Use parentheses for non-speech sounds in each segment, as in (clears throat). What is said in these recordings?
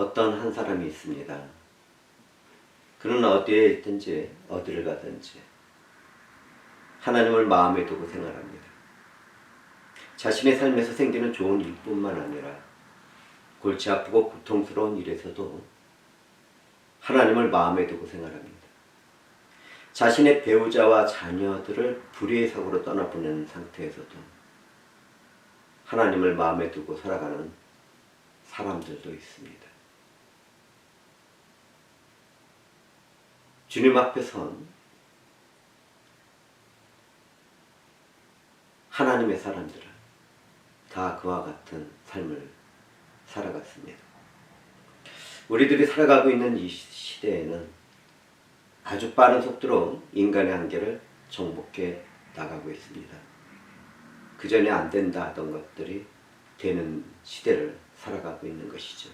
어떤 한 사람이 있습니다. 그는 어디에 있든지 어디를 가든지 하나님을 마음에 두고 생활합니다. 자신의 삶에서 생기는 좋은 일뿐만 아니라 골치 아프고 고통스러운 일에서도 하나님을 마음에 두고 생활합니다. 자신의 배우자와 자녀들을 불의의 사고로 떠나보낸 상태에서도 하나님을 마음에 두고 살아가는 사람들도 있습니다. 주님 앞에 선 하나님의 사람들은 다 그와 같은 삶을 살아갔습니다. 우리들이 살아가고 있는 이 시대에는 아주 빠른 속도로 인간의 한계를 정복해 나가고 있습니다. 그 전에 안 된다 하던 것들이 되는 시대를 살아가고 있는 것이죠.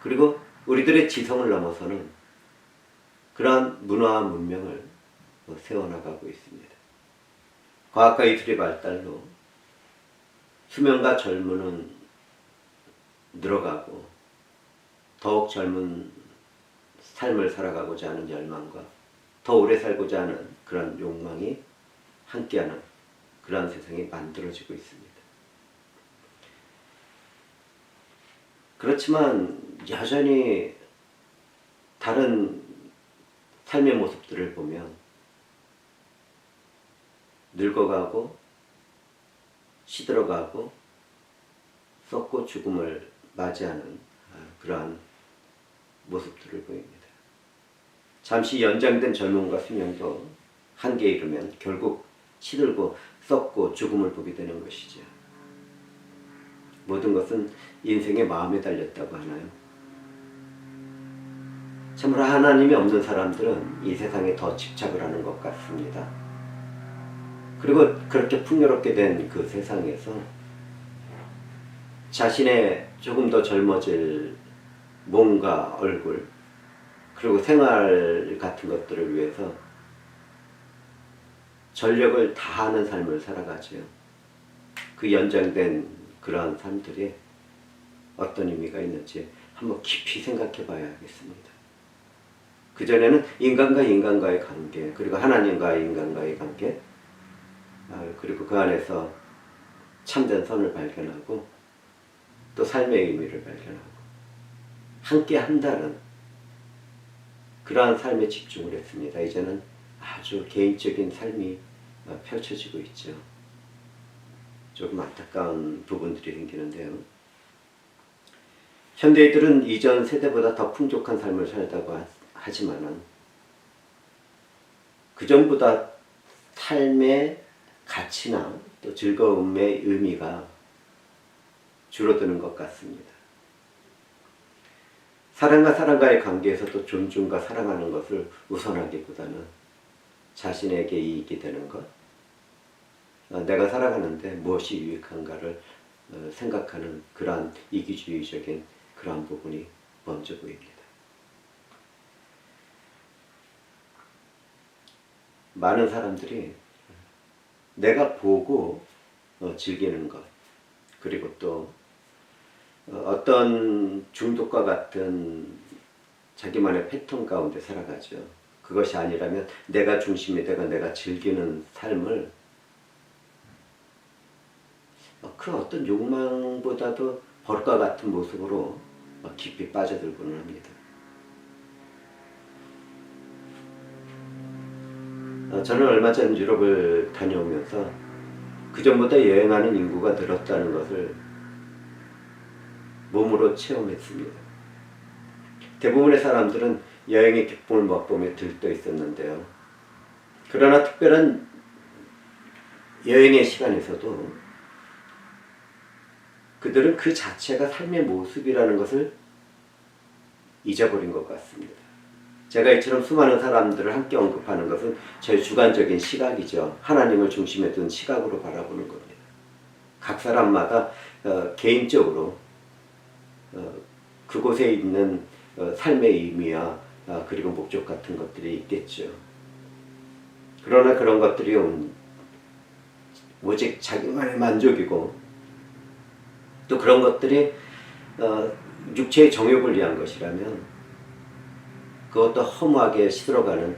그리고 우리들의 지성을 넘어서는 그러한 문화와 문명을 세워나가고 있습니다. 과학과 기술의 발달로 수명과 젊음은 늘어가고 더욱 젊은 삶을 살아가고자 하는 열망과 더 오래 살고자 하는 그런 욕망이 함께하는 그러한 세상이 만들어지고 있습니다. 그렇지만 여전히 다른 삶의 모습들을 보면 늙어가고 시들어가고 썩고 죽음을 맞이하는 아, 그러한 모습들을 보입니다. 잠시 연장된 젊음과 수명도 한계에 이르면 결국 시들고 썩고 죽음을 보게 되는 것이죠. 모든 것은 인생의 마음에 달렸다고 하나요? 참으로 하나님이 없는 사람들은 이 세상에 더 집착을 하는 것 같습니다. 그리고 그렇게 풍요롭게 된 그 세상에서 자신의 조금 더 젊어질 몸과 얼굴 그리고 생활 같은 것들을 위해서 전력을 다하는 삶을 살아가죠. 그 연장된 그러한 삶들이 어떤 의미가 있는지 한번 깊이 생각해 봐야 하겠습니다. 그전에는 인간과 인간과의 관계, 그리고 하나님과 인간과의 관계, 아, 그리고 그 안에서 참된 선을 발견하고 또 삶의 의미를 발견하고 함께 한다는 그러한 삶에 집중을 했습니다. 이제는 아주 개인적인 삶이 어, 펼쳐지고 있죠. 조금 안타까운 부분들이 생기는데요. 현대인들은 이전 세대보다 더 풍족한 삶을 살다고 하- 하지만은 그 전보다 삶의 가치나 또 즐거움의 의미가 줄어드는 것 같습니다. 사랑과 사랑과의 관계에서도 존중과 사랑하는 것을 우선하기보다는 자신에게 이익이 되는 것, 어, 내가 살아가는데 무엇이 유익한가를 어, 생각하는 그러한 이기주의적인 그러한 부분이 먼저 보입니다. 많은 사람들이 내가 보고 어, 즐기는 것, 그리고 또 어, 어떤 중독과 같은 자기만의 패턴 가운데 살아가죠. 그것이 아니라면 내가 중심이 되고 내가 즐기는 삶을 어, 그 어떤 욕망보다도 벌과 같은 모습으로 어, 깊이 빠져들고는 합니다. 어, 저는 얼마 전 유럽을 다녀오면서 그 전보다 여행하는 인구가 늘었다는 것을 몸으로 체험했습니다. 대부분의 사람들은 여행의 기쁨을 맛보며 들떠 있었는데요. 그러나 특별한 여행의 시간에서도 그들은 그 자체가 삶의 모습이라는 것을 잊어버린 것 같습니다. 제가 이처럼 수많은 사람들을 함께 언급하는 것은 저희 주관적인 시각이죠. 하나님을 중심에 둔 시각으로 바라보는 겁니다. 각 사람마다 어, 개인적으로 어, 그곳에 있는 어, 삶의 의미와 어, 그리고 목적 같은 것들이 있겠죠. 그러나 그런 것들이 온- 오직 자기만의 만족이고 또 그런 것들이 어, 육체의 정욕을 위한 것이라면 그것도 허무하게 시들어가는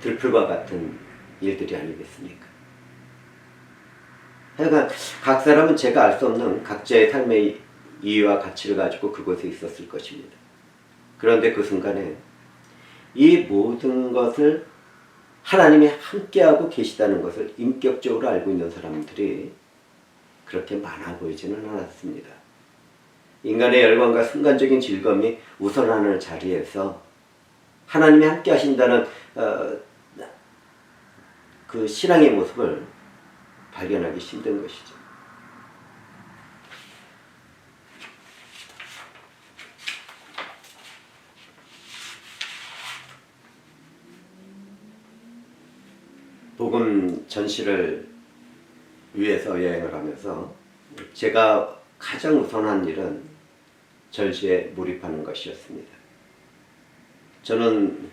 들풀과 같은 일들이 아니겠습니까? 하여간 각 사람은 제가 알 수 없는 각자의 삶의 이유와 가치를 가지고 그곳에 있었을 것입니다. 그런데 그 순간에 이 모든 것을 하나님이 함께하고 계시다는 것을 인격적으로 알고 있는 사람들이 그렇게 많아 보이지는 않았습니다. 인간의 열광과 순간적인 즐거움이 우선하는 자리에서 하나님이 함께 하신다는 어, 그 신앙의 모습을 발견하기 힘든 것이죠. 복음 전시를 위해서 여행을 하면서 제가 가장 우선한 일은 전시에 몰입하는 것이었습니다. 저는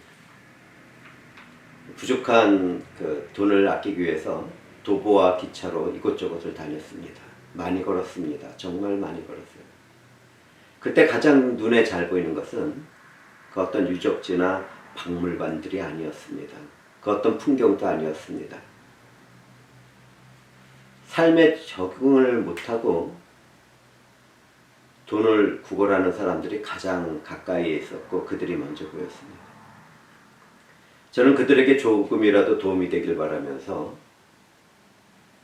부족한 그 돈을 아끼기 위해서 도보와 기차로 이곳저곳을 다녔습니다. 많이 걸었습니다. 정말 많이 걸었어요. 그때 가장 눈에 잘 보이는 것은 그 어떤 유적지나 박물관들이 아니었습니다. 그 어떤 풍경도 아니었습니다. 삶에 적응을 못하고 돈을 구걸하는 사람들이 가장 가까이에 있었고 그들이 먼저 보였습니다. 저는 그들에게 조금이라도 도움이 되길 바라면서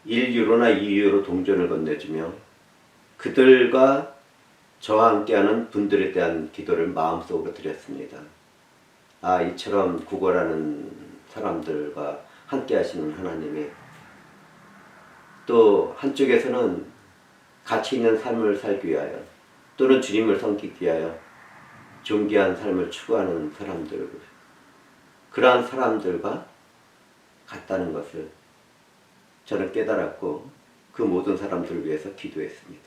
1유로나 2유로 동전을 건네주며 그들과 저와 함께하는 분들에 대한 기도를 마음속으로 드렸습니다. 아, 이처럼 구걸하는 사람들과 함께 하시는 하나님이 또 한쪽에서는 가치 있는 삶을 살기 위하여 또는 주님을 섬기기 위하여 존귀한 삶을 추구하는 사람들 그러한 사람들과 같다는 것을 저는 깨달았고 그 모든 사람들을 위해서 기도했습니다.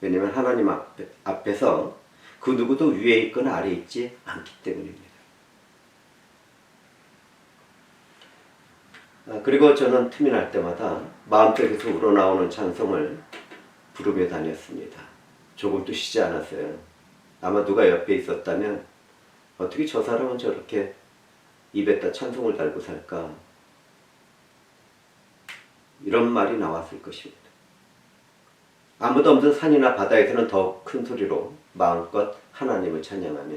왜냐하면 하나님 앞에, 앞에서 그 누구도 위에 있거나 아래에 있지 않기 때문입니다. 아, 그리고 저는 틈이 날 때마다 마음속에서 우러나오는 찬송을 부르며 다녔습니다. 조금도 쉬지 않았어요. 아마 누가 옆에 있었다면 어떻게 저 사람은 저렇게 입에다 찬송을 달고 살까? 이런 말이 나왔을 것입니다. 아무도 없는 산이나 바다에서는 더욱 큰 소리로 마음껏 하나님을 찬양하며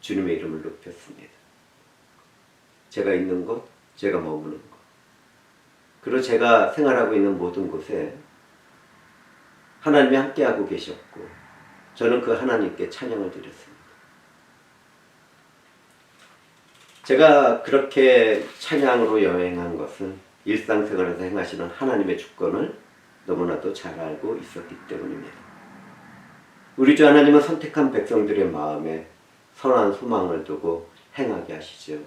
주님의 이름을 높였습니다. 제가 있는 곳, 제가 머무는 곳. 그리고 제가 생활하고 있는 모든 곳에 하나님이 함께하고 계셨고 저는 그 하나님께 찬양을 드렸습니다. 제가 그렇게 찬양으로 여행한 것은 일상생활에서 행하시는 하나님의 주권을 너무나도 잘 알고 있었기 때문입니다. 우리 주 하나님은 선택한 백성들의 마음에 선한 소망을 두고 행하게 하시죠.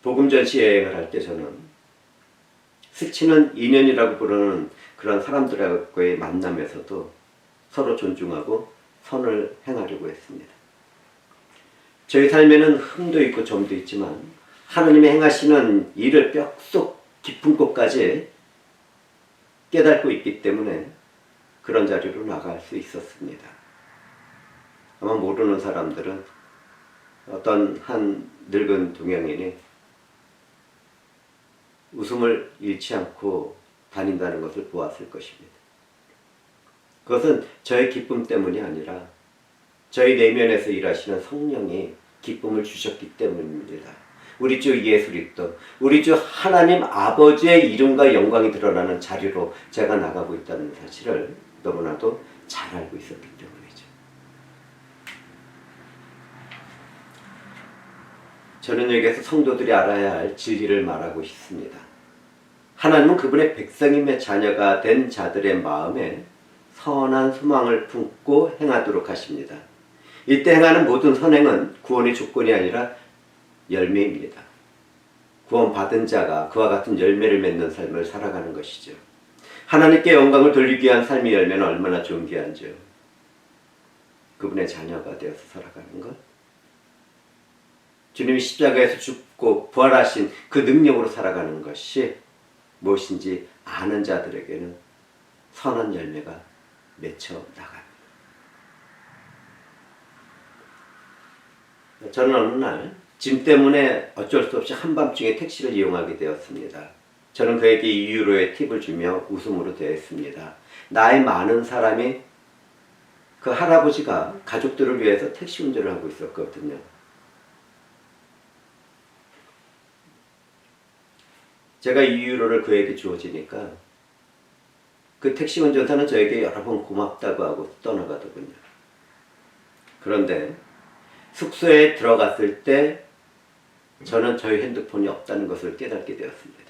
복음 전시 여행을 할 때 저는 스치는 인연이라고 부르는 그런 사람들과의 만남에서도 서로 존중하고 선을 행하려고 했습니다. 저희 삶에는 흠도 있고 점도 있지만 하나님의 행하시는 일을 뼛속 깊은 곳까지 깨닫고 있기 때문에 그런 자리로 나갈 수 있었습니다. 아마 모르는 사람들은 어떤 한 늙은 동양인이 웃음을 잃지 않고 다닌다는 것을 보았을 것입니다. 그것은 저의 기쁨 때문이 아니라 저희 내면에서 일하시는 성령이 기쁨을 주셨기 때문입니다. 우리 주 예수 그리스도, 우리 주 하나님 아버지의 이름과 영광이 드러나는 자리로 제가 나가고 있다는 사실을 너무나도 잘 알고 있었기 때문이죠. 저는 여기에서 성도들이 알아야 할 진리를 말하고 싶습니다. 하나님은 그분의 백성임의 자녀가 된 자들의 마음에 선한 소망을 품고 행하도록 하십니다. 이때 행하는 모든 선행은 구원의 조건이 아니라 열매입니다. 구원받은 자가 그와 같은 열매를 맺는 삶을 살아가는 것이죠. 하나님께 영광을 돌리기 위한 삶의 열매는 얼마나 존귀한지요. 그분의 자녀가 되어서 살아가는 것. 주님이 십자가에서 죽고 부활하신 그 능력으로 살아가는 것이 무엇인지 아는 자들에게는 선한 열매가 맺혀 나갑니다. 저는 어느 날 짐 때문에 어쩔 수 없이 한밤중에 택시를 이용하게 되었습니다. 저는 그에게 2유로의 팁을 주며 웃음으로 대했습니다. 나이 많은 사람이 그 할아버지가 가족들을 위해서 택시 운전을 하고 있었거든요. 제가 2유로를 그에게 주어지니까 그 택시 운전사는 저에게 여러 번 고맙다고 하고 떠나가더군요. 그런데 숙소에 들어갔을 때 저는 저희 핸드폰이 없다는 것을 깨닫게 되었습니다.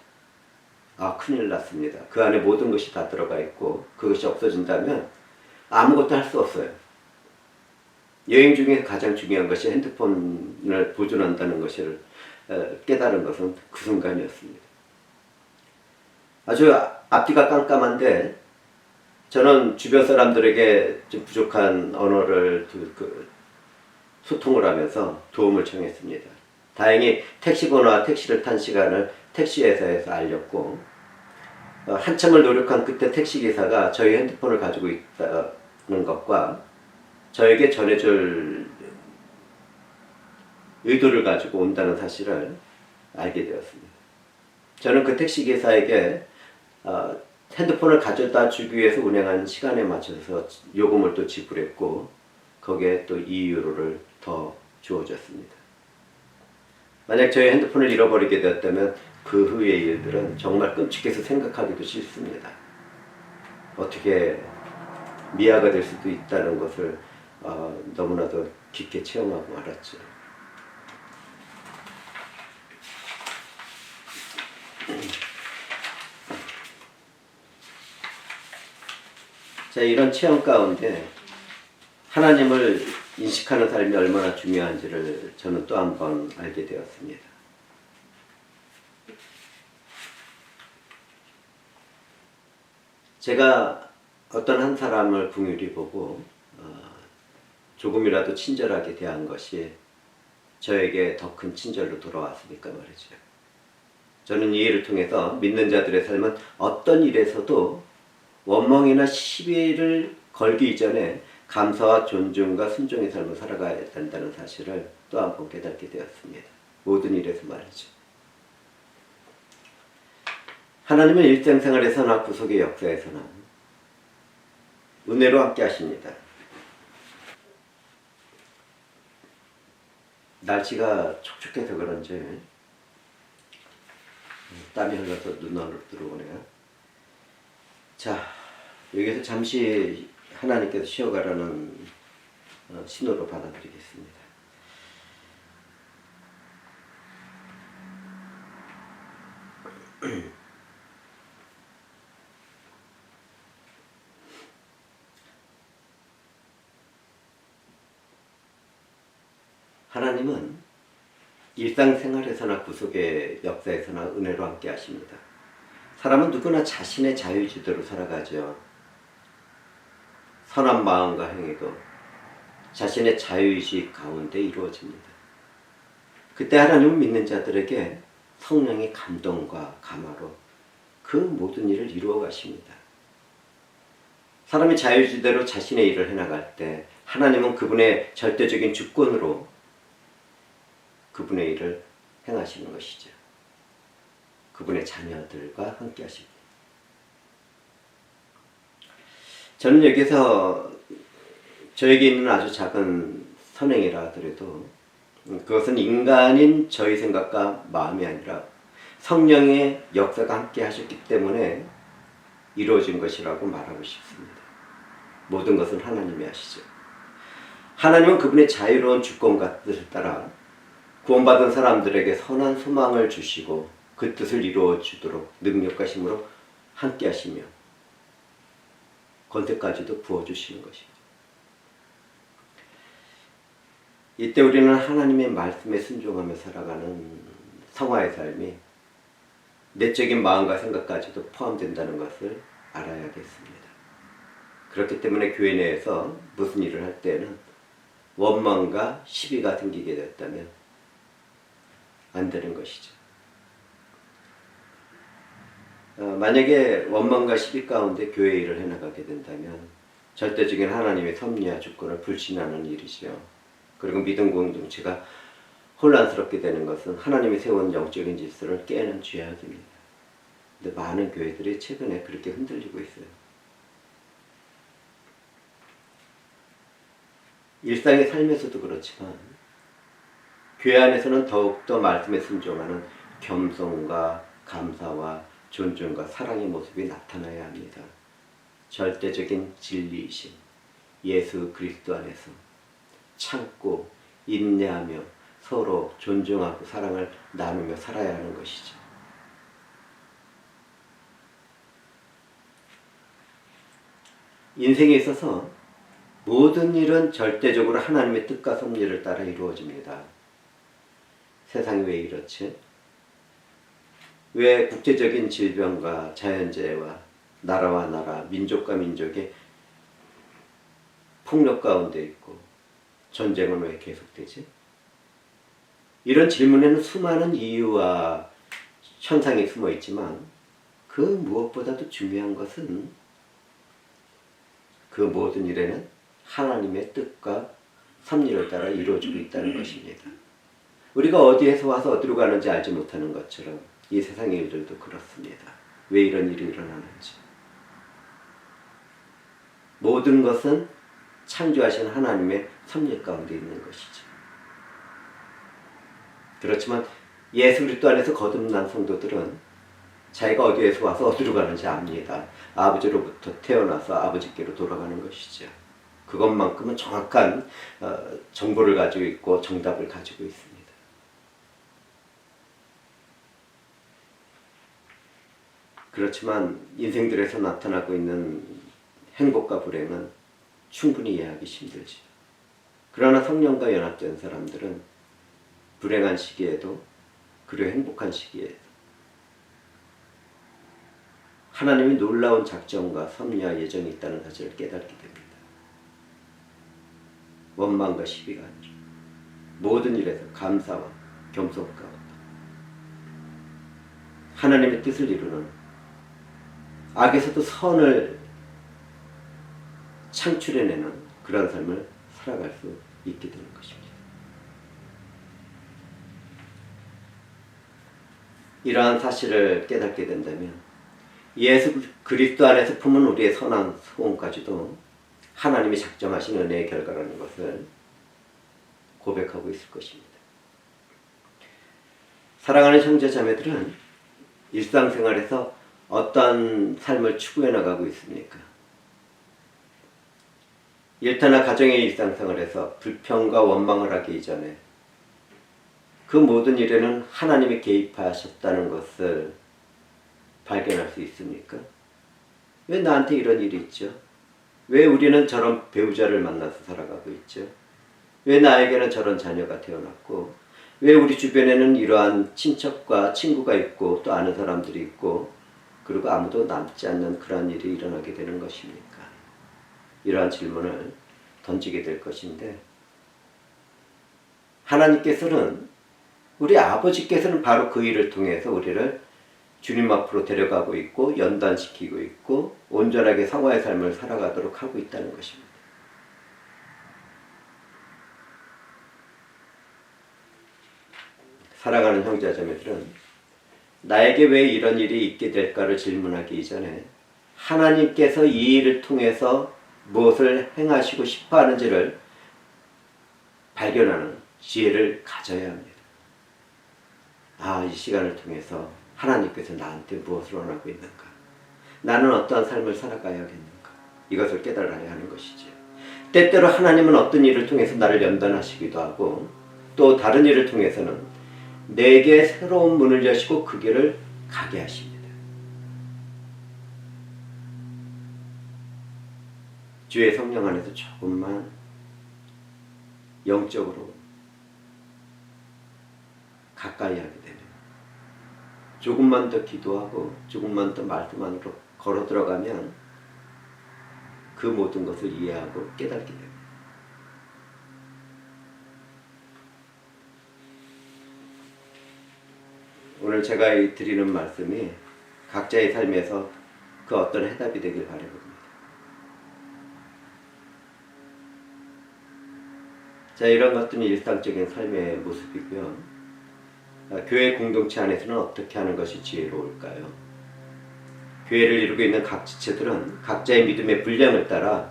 아, 큰일 났습니다. 그 안에 모든 것이 다 들어가 있고 그것이 없어진다면 아무것도 할 수 없어요. 여행 중에 가장 중요한 것이 핸드폰을 보존한다는 것을 어, 깨달은 것은 그 순간이었습니다. 아주 앞뒤가 깜깜한데 저는 주변 사람들에게 좀 부족한 언어를 그- 그 소통을 하면서 도움을 청했습니다. 다행히 택시 번호와 택시를 탄 시간을 택시 회사에서 알렸고 어, 한참을 노력한 끝에 택시 기사가 저희 핸드폰을 가지고 있다는 것과 저에게 전해줄 의도를 가지고 온다는 사실을 알게 되었습니다. 저는 그 택시 기사에게 어, 핸드폰을 가져다 주기 위해서 운행한 시간에 맞춰서 요금을 또 지불했고 거기에 또 2유로를 더 주어졌습니다. 만약 저희 핸드폰을 잃어버리게 되었다면 그 후의 일들은 정말 끔찍해서 생각하기도 싫습니다. 어떻게 미아가 될 수도 있다는 것을 어, 너무나도 깊게 체험하고 알았죠. 자, 이런 체험 가운데 하나님을 인식하는 삶이 얼마나 중요한지를 저는 또 한 번 알게 되었습니다. 제가 어떤 한 사람을 궁휼히 보고 어, 조금이라도 친절하게 대한 것이 저에게 더 큰 친절로 돌아왔으니까 말이죠. 저는 이 일을 통해서 믿는 자들의 삶은 어떤 일에서도 원망이나 시비를 걸기 이전에 감사와 존중과 순종의 삶을 살아가야 된다는 사실을 또 한 번 깨닫게 되었습니다. 모든 일에서 말이죠. 하나님은 일상생활에서나 구속의 역사에서나 은혜로 함께 하십니다. 날씨가 촉촉해서 그런지 땀이 흘러서 눈으로 들어오네요. 자, 여기서 잠시 하나님께서 쉬어가라는 어, 신호로 받아들이겠습니다. (clears throat) 하나님은 일상생활에서나 구속의 역사에서나 은혜로 함께 하십니다. 사람은 누구나 자신의 자유지대로 살아가죠. 선한 마음과 행위도 자신의 자유의식 가운데 이루어집니다. 그때 하나님은 믿는 자들에게 성령의 감동과 감화로 그 모든 일을 이루어 가십니다. 사람이 자유지대로 자신의 일을 해나갈 때 하나님은 그분의 절대적인 주권으로 그분의 일을 행하시는 것이죠. 그분의 자녀들과 함께 하십니다. 저는 여기서 저에게 있는 아주 작은 선행이라 하더라도 그것은 인간인 저희 생각과 마음이 아니라 성령의 역사가 함께 하셨기 때문에 이루어진 것이라고 말하고 싶습니다. 모든 것은 하나님이 하시죠. 하나님은 그분의 자유로운 주권과 뜻을 따라 구원받은 사람들에게 선한 소망을 주시고 그 뜻을 이루어 주도록 능력과 힘으로 함께 하시며 권세까지도 부어주시는 것입니다. 이때 우리는 하나님의 말씀에 순종하며 살아가는 성화의 삶이 내적인 마음과 생각까지도 포함된다는 것을 알아야겠습니다. 그렇기 때문에 교회 내에서 무슨 일을 할 때는 원망과 시비가 생기게 됐다면 안 되는 것이죠. 어, 만약에 원망과 시비 가운데 교회 일을 해나가게 된다면 절대적인 하나님의 섭리와 주권을 불신하는 일이죠. 그리고 믿음 공동체가 혼란스럽게 되는 것은 하나님이 세운 영적인 질서를 깨는 죄악입니다. 근데 많은 교회들이 최근에 그렇게 흔들리고 있어요. 일상의 삶에서도 그렇지만 교회 안에서는 더욱더 말씀에 순종하는 겸손과 감사와 존중과 사랑의 모습이 나타나야 합니다. 절대적인 진리이신 예수 그리스도 안에서 참고 인내하며 서로 존중하고 사랑을 나누며 살아야 하는 것이죠. 인생에 있어서 모든 일은 절대적으로 하나님의 뜻과 섭리를 따라 이루어집니다. 세상이 왜 이렇지? 왜 국제적인 질병과 자연재해와 나라와 나라, 민족과 민족의 폭력 가운데 있고 전쟁은 왜 계속되지? 이런 질문에는 수많은 이유와 현상이 숨어 있지만 그 무엇보다도 중요한 것은 그 모든 일에는 하나님의 뜻과 섭리를 따라 이루어지고 있다는 것입니다. 우리가 어디에서 와서 어디로 가는지 알지 못하는 것처럼 이 세상의 일들도 그렇습니다. 왜 이런 일이 일어나는지. 모든 것은 창조하신 하나님의 섭리 가운데 있는 것이죠. 그렇지만 예수 그리스도 안에서 거듭난 성도들은 자기가 어디에서 와서 어디로 가는지 압니다. 아버지로부터 태어나서 아버지께로 돌아가는 것이죠. 그것만큼은 정확한 어, 정보를 가지고 있고 정답을 가지고 있습니다. 그렇지만 인생들에서 나타나고 있는 행복과 불행은 충분히 이해하기 힘들지. 그러나 성령과 연합된 사람들은 불행한 시기에도 그리고 행복한 시기에도 하나님이 놀라운 작정과 섭리와 예정이 있다는 사실을 깨닫게 됩니다. 원망과 시비가 아니라 모든 일에서 감사와 겸손 가운데 하나님의 뜻을 이루는 악에서도 선을 창출해내는 그런 삶을 살아갈 수 있게 되는 것입니다. 이러한 사실을 깨닫게 된다면 예수 그리스도 안에서 품은 우리의 선한 소원까지도 하나님이 작정하신 은혜의 결과라는 것을 고백하고 있을 것입니다. 사랑하는 형제 자매들은 일상생활에서 어떤 삶을 추구해 나가고 있습니까? 일터나 가정의 일상생활에서 불평과 원망을 하기 이전에 그 모든 일에는 하나님이 개입하셨다는 것을 발견할 수 있습니까? 왜 나한테 이런 일이 있죠? 왜 우리는 저런 배우자를 만나서 살아가고 있죠? 왜 나에게는 저런 자녀가 태어났고, 왜 우리 주변에는 이러한 친척과 친구가 있고, 또 아는 사람들이 있고, 그리고 아무도 남지 않는 그러한 일이 일어나게 되는 것입니까? 이러한 질문을 던지게 될 것인데, 하나님께서는 우리 아버지께서는 바로 그 일을 통해서 우리를 주님 앞으로 데려가고 있고 연단시키고 있고 온전하게 성화의 삶을 살아가도록 하고 있다는 것입니다. 사랑하는 형제 자매들은 나에게 왜 이런 일이 있게 될까를 질문하기 이전에 하나님께서 이 일을 통해서 무엇을 행하시고 싶어 하는지를 발견하는 지혜를 가져야 합니다. 아, 이 시간을 통해서 하나님께서 나한테 무엇을 원하고 있는가? 나는 어떠한 삶을 살아가야겠는가? 이것을 깨달아야 하는 것이지. 때때로 하나님은 어떤 일을 통해서 나를 연단하시기도 하고 또 다른 일을 통해서는 내게 새로운 문을 여시고 그 길을 가게 하십니다. 주의 성령 안에서 조금만 영적으로 가까이 하게 되면 조금만 더 기도하고 조금만 더 말씀 안으로 걸어 들어가면 그 모든 것을 이해하고 깨닫게 됩니다. 오늘 제가 드리는 말씀이 각자의 삶에서 그 어떤 해답이 되길 바라봅니다. 자, 이런 것들은 일상적인 삶의 모습이고요. 아, 교회 공동체 안에서는 어떻게 하는 것이 지혜로울까요? 교회를 이루고 있는 각 지체들은 각자의 믿음의 분량을 따라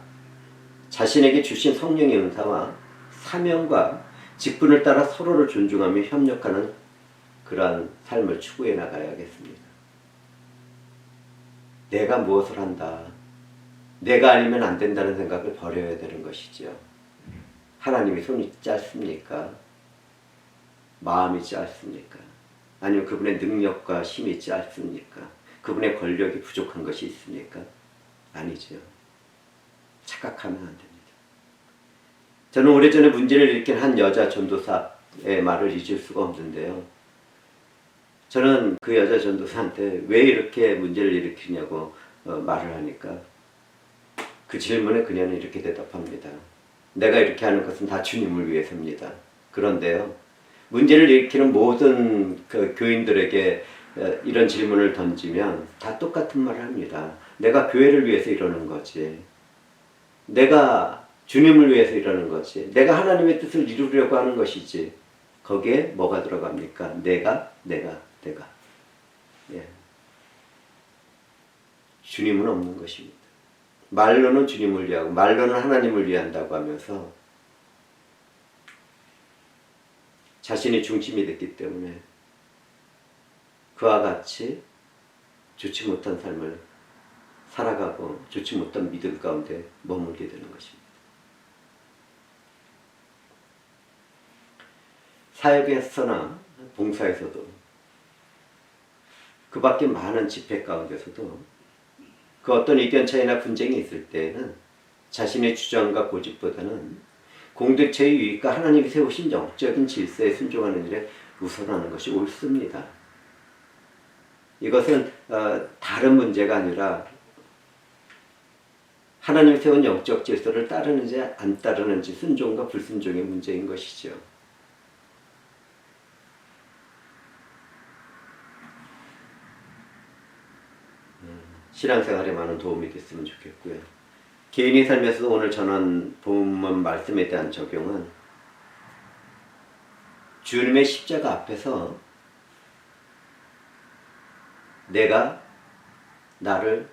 자신에게 주신 성령의 은사와 사명과 직분을 따라 서로를 존중하며 협력하는 그러한 삶을 추구해 나가야겠습니다. 내가 무엇을 한다. 내가 아니면 안 된다는 생각을 버려야 되는 것이죠. 하나님이 손이 짧습니까? 마음이 짧습니까? 아니면 그분의 능력과 힘이 짧습니까? 그분의 권력이 부족한 것이 있습니까? 아니죠. 착각하면 안 됩니다. 저는 오래전에 문제를 일으킨 한 여자 전도사의 말을 잊을 수가 없는데요. 저는 그 여자 전도사한테 왜 이렇게 문제를 일으키냐고 어, 말을 하니까 그 질문에 그녀는 이렇게 대답합니다. 내가 이렇게 하는 것은 다 주님을 위해서입니다. 그런데요, 문제를 일으키는 모든 그 교인들에게 어, 이런 질문을 던지면 다 똑같은 말을 합니다. 내가 교회를 위해서 이러는 거지. 내가 주님을 위해서 이러는 거지. 내가 하나님의 뜻을 이루려고 하는 것이지. 거기에 뭐가 들어갑니까? 내가, 내가, 내가. 예. 주님은 없는 것입니다. 말로는 주님을 위하고, 말로는 하나님을 위한다고 하면서 자신이 중심이 됐기 때문에 그와 같이 좋지 못한 삶을 살아가고 좋지 못한 믿음 가운데 머물게 되는 것입니다. 사역에서나 봉사에서도 그 밖에 많은 집회 가운데서도 그 어떤 의견 차이나 분쟁이 있을 때에는 자신의 주장과 고집보다는 공동체의 유익과 하나님이 세우신 영적인 질서에 순종하는 일에 우선하는 것이 옳습니다. 이것은 어, 다른 문제가 아니라 하나님 세운 영적 질서를 따르는지 안 따르는지 순종과 불순종의 문제인 것이죠. 신앙생활에 많은 도움이 됐으면 좋겠고요. 개인의 삶에서 오늘 전한 본문 말씀에 대한 적용은 주님의 십자가 앞에서 내가 나를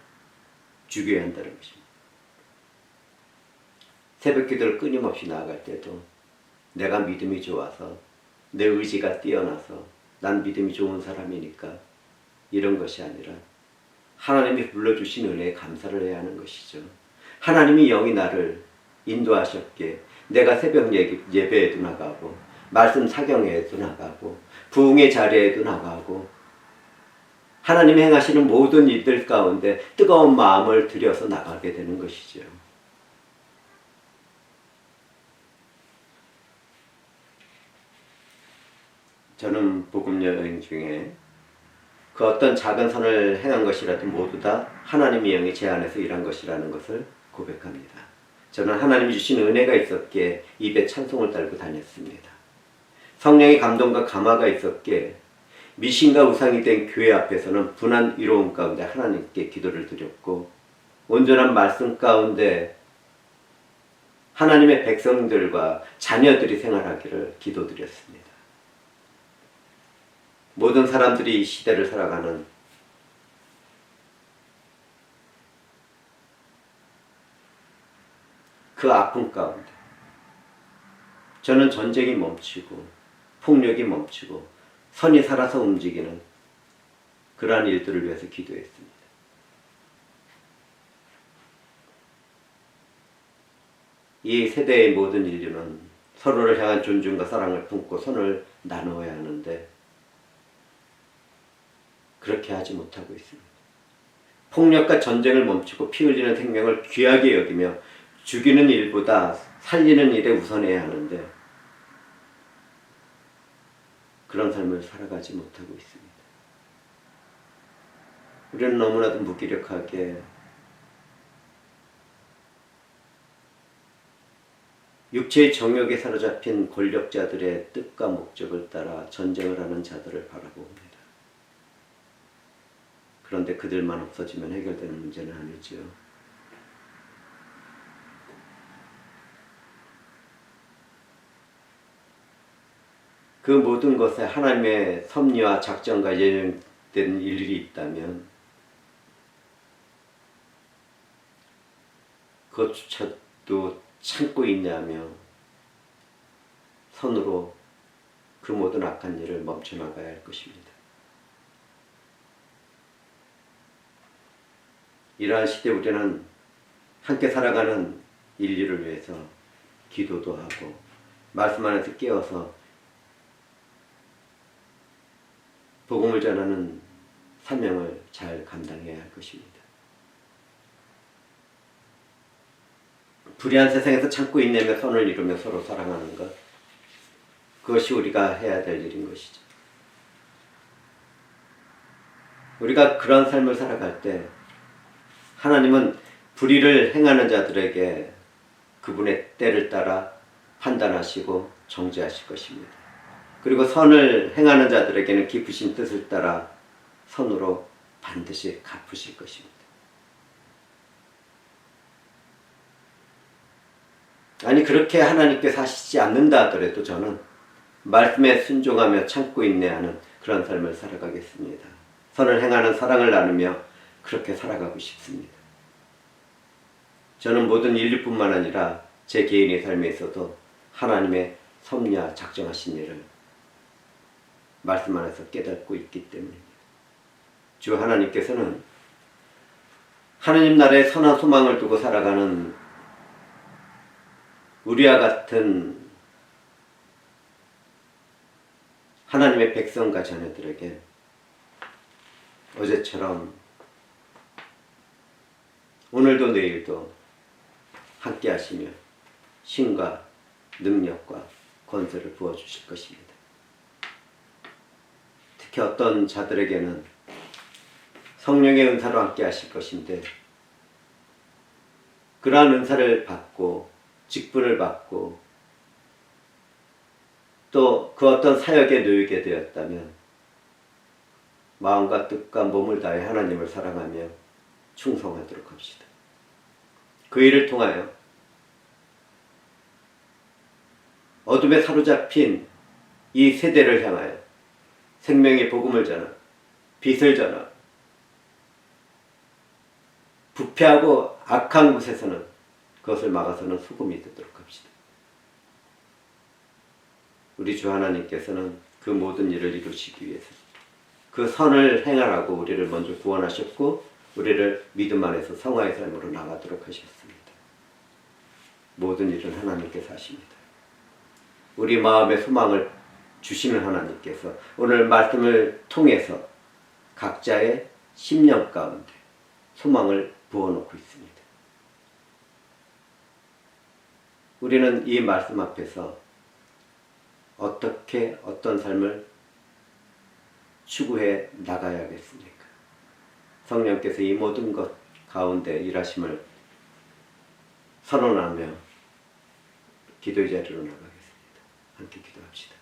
죽여야 한다는 것입니다. 새벽 기도를 끊임없이 나아갈 때도 내가 믿음이 좋아서 내 의지가 뛰어나서 난 믿음이 좋은 사람이니까 이런 것이 아니라 하나님이 불러주신 은혜에 감사를 해야 하는 것이죠. 하나님이 영이 나를 인도하셨기에 내가 새벽 예배에도 나가고 말씀 사경에도 나가고 부흥의 자리에도 나가고 하나님이 행하시는 모든 일들 가운데 뜨거운 마음을 들여서 나가게 되는 것이죠. 저는 복음 여행 중에 그 어떤 작은 선을 행한 것이라도 모두 다 하나님의 영이 제 안에서 일한 것이라는 것을 고백합니다. 저는 하나님이 주신 은혜가 있었기에 입에 찬송을 달고 다녔습니다. 성령의 감동과 감화가 있었기에 미신과 우상이 된 교회 앞에서는 분한 위로움 가운데 하나님께 기도를 드렸고 온전한 말씀 가운데 하나님의 백성들과 자녀들이 생활하기를 기도드렸습니다. 모든 사람들이 이 시대를 살아가는 그 아픔 가운데 저는 전쟁이 멈추고 폭력이 멈추고 선이 살아서 움직이는 그러한 일들을 위해서 기도했습니다. 이 세대의 모든 인류는 서로를 향한 존중과 사랑을 품고 선을 나누어야 하는데 하지 못하고 있습니다. 폭력과 전쟁을 멈추고 피 흘리는 생명을 귀하게 여기며 죽이는 일보다 살리는 일에 우선해야 하는데 그런 삶을 살아가지 못하고 있습니다. 우리는 너무나도 무기력하게 육체의 정욕에 사로잡힌 권력자들의 뜻과 목적을 따라 전쟁을 하는 자들을 바라봅니다. 그런데 그들만 없어지면 해결되는 문제는 아니죠. 그 모든 것에 하나님의 섭리와 작전과 예정된 일이 있다면 그것조차도 참고 있냐며 손으로 그 모든 악한 일을 멈춰 나가야 할 것입니다. 이러한 시대 우리는 함께 살아가는 인류를 위해서 기도도 하고 말씀 안에서 깨어서 복음을 전하는 사명을 잘 감당해야 할 것입니다. 불의한 세상에서 참고 있내며 손을 이루며 서로 사랑하는 것 그것이 우리가 해야 될 일인 것이죠. 우리가 그런 삶을 살아갈 때 하나님은 불의를 행하는 자들에게 그분의 때를 따라 판단하시고 정죄하실 것입니다. 그리고 선을 행하는 자들에게는 깊으신 뜻을 따라 선으로 반드시 갚으실 것입니다. 아니 그렇게 하나님께서 하시지 않는다 하더라도 저는 말씀에 순종하며 참고 인내하는 그런 삶을 살아가겠습니다. 선을 행하는 사랑을 나누며 그렇게 살아가고 싶습니다. 저는 모든 인류뿐만 아니라 제 개인의 삶에 있어도 하나님의 섭리와 작정하신 일을 말씀 안에서 깨닫고 있기 때문입니다. 주 하나님께서는 하나님 나라의 선한 소망을 두고 살아가는 우리와 같은 하나님의 백성과 자녀들에게 어제처럼 오늘도 내일도 함께 하시며 신과 능력과 권세를 부어 주실 것입니다. 특히 어떤 자들에게는 성령의 은사로 함께 하실 것인데 그러한 은사를 받고 직분을 받고 또 그 어떤 사역에 놓이게 되었다면 마음과 뜻과 몸을 다해 하나님을 사랑하며 충성하도록 합시다. 그 일을 통하여 어둠에 사로잡힌 이 세대를 향하여 생명의 복음을 전하, 빛을 전하, 부패하고 악한 곳에서는 그것을 막아서는 소금이 되도록 합시다. 우리 주 하나님께서는 그 모든 일을 이루시기 위해서 그 선을 행하라고 우리를 먼저 구원하셨고 우리를 믿음 안에서 성화의 삶으로 나가도록 하셨습니다. 모든 일은 하나님께서 하십니다. 우리 마음의 소망을 주시는 하나님께서 오늘 말씀을 통해서 각자의 심령 가운데 소망을 부어놓고 있습니다. 우리는 이 말씀 앞에서 어떻게 어떤 삶을 추구해 나가야겠습니까? 성령께서 이 모든 것 가운데 일하심을 선언하며 기도의 자리로 나가겠습니다. 함께 기도합시다.